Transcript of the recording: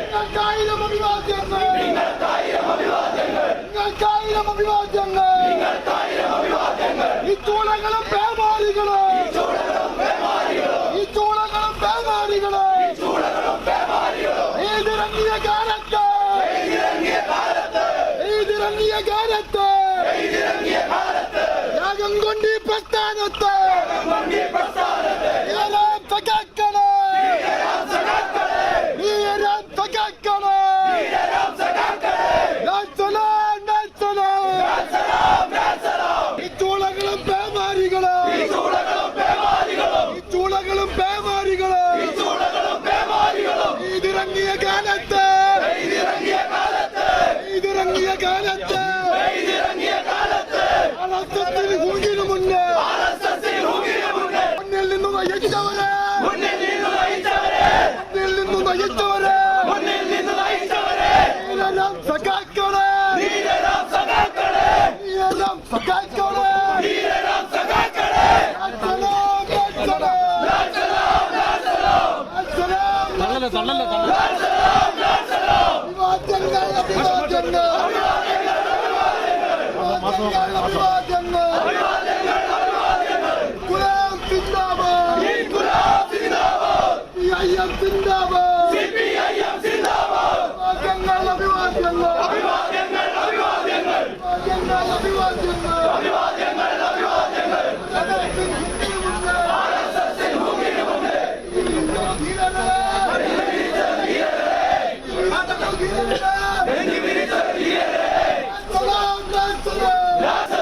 നിങ്ങൾക്കായിരം അഭിവാദ്യങ്ങൾ! നിങ്ങൾക്കായിരം അഭിവാദ്യങ്ങൾ! ഇത്തൂണങ്ങളും പേമാരികളും! കാലത്ത് എഴുതിറങ്ങിയ കാലത്ത് യാഗം കൊണ്ട് പ്രസ്ഥാനത്ത്. ഇതിറങ്ങിയ കാലത്ത് ആർഎസ്എസിന് ഹുങ്കിന് മുന്നേ മുന്നിൽ നിന്ന് നയിച്ചവരെ. മുന്നിൽ നിന്ന് നയിച്ചവരെ. വീരരാം സഖാക്കളെ. വീരരാം സഖാക്കളെ. അസ്സലാം, അസ്സലാം. തള്ളല്ലേ തള്ളല്ലേ തള്ളല്ലേ അഭിവാദ്യങ്ങൾ അഭിവാദ്യങ്ങൾ അഭിവാദ്യങ്ങൾ അഭിവാദ്യങ്ങൾ La